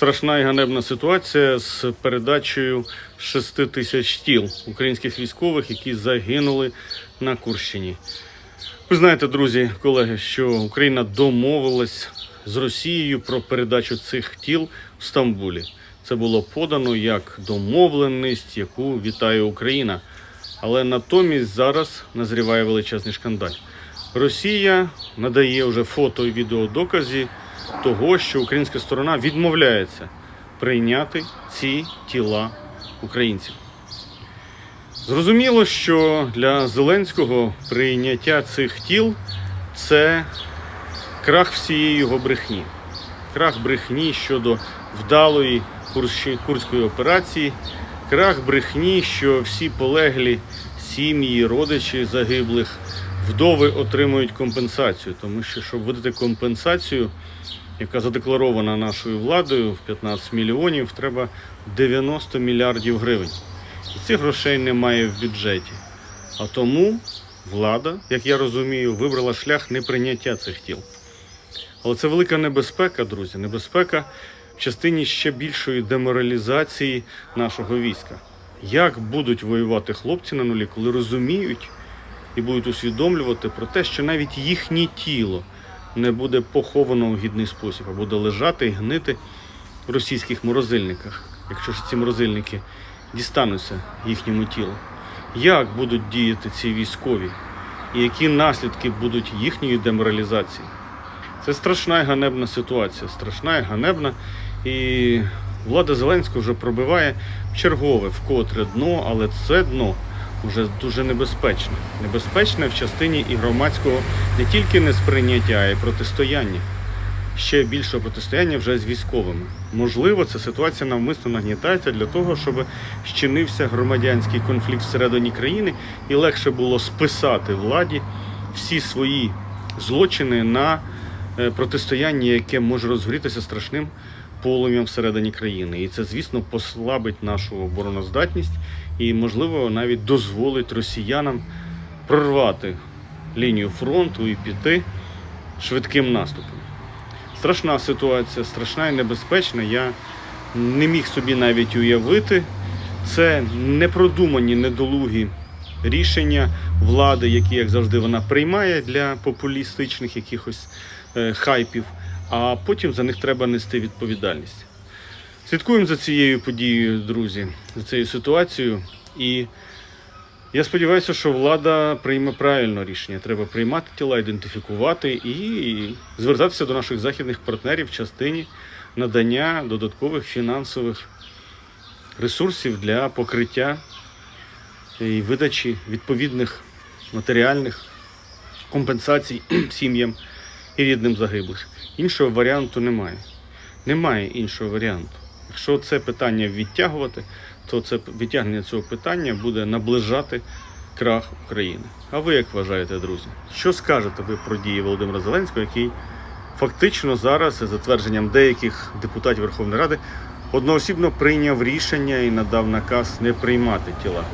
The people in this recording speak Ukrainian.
Страшна і ганебна ситуація з передачею 6 тисяч тіл українських військових, які загинули на Курщині. Ви знаєте, друзі, колеги, що Україна домовилась з Росією про передачу цих тіл в Стамбулі. Це було подано як домовленість, яку вітає Україна. Але натомість зараз назріває величезний шкандаль. Росія надає вже фото і відеодокази того, що українська сторона відмовляється прийняти ці тіла українців. Зрозуміло, що для Зеленського прийняття цих тіл це крах всієї його брехні. Крах брехні щодо вдалої курської операції, крах брехні, що всі полеглі сім'ї, родичі загиблих, вдови отримують компенсацію, тому що щоб видати компенсацію, яка задекларована нашою владою в 15 мільйонів, треба 90 мільярдів гривень. І цих грошей немає в бюджеті. А тому влада, як я розумію, вибрала шлях неприйняття цих тіл. Але це велика небезпека, друзі. Небезпека в частині ще більшої деморалізації нашого війська. Як будуть воювати хлопці на нулі, коли розуміють і будуть усвідомлювати про те, що навіть їхнє тіло не буде поховано у гідний спосіб, а буде лежати і гнити в російських морозильниках, якщо ж ці морозильники дістануться їхньому тілу. Як будуть діяти ці військові, і які наслідки будуть їхньої деморалізації? Це страшна і ганебна ситуація. Страшна і ганебна. І влада Зеленського вже пробиває чергове вкотре дно, але це дно вже дуже небезпечне. Небезпечне в частині і громадського не тільки несприйняття, а й протистояння. Ще більшого протистояння вже з військовими. Можливо, ця ситуація навмисно нагнітається для того, щоб щинився громадянський конфлікт всередині країни і легше було списати владі всі свої злочини на е, протистояння, яке може розгорітися страшним полум'ям всередині країни. І це, звісно, послабить нашу обороноздатність і, можливо, навіть дозволить росіянам прорвати лінію фронту і піти швидким наступом. Страшна ситуація, страшна і небезпечна. Я не міг собі навіть уявити. Це непродумані, недолугі рішення влади, які, як завжди, вона приймає для популістичних якихось е, хайпів, а потім за них треба нести відповідальність. Слідкуємо за цією подією, друзі, за цією ситуацією. І я сподіваюся, що влада прийме правильне рішення. Треба приймати тіла, ідентифікувати і звертатися до наших західних партнерів в частині надання додаткових фінансових ресурсів для покриття і видачі відповідних матеріальних компенсацій сім'ям і рідним загиблих. Іншого варіанту немає. Немає іншого варіанту. Якщо це питання відтягувати, то це відтягнення цього питання буде наближати крах України. А ви як вважаєте, друзі? Що скажете ви про дії Володимира Зеленського, який фактично зараз, за затвердженням деяких депутатів Верховної Ради, одноосібно прийняв рішення і надав наказ не приймати тіла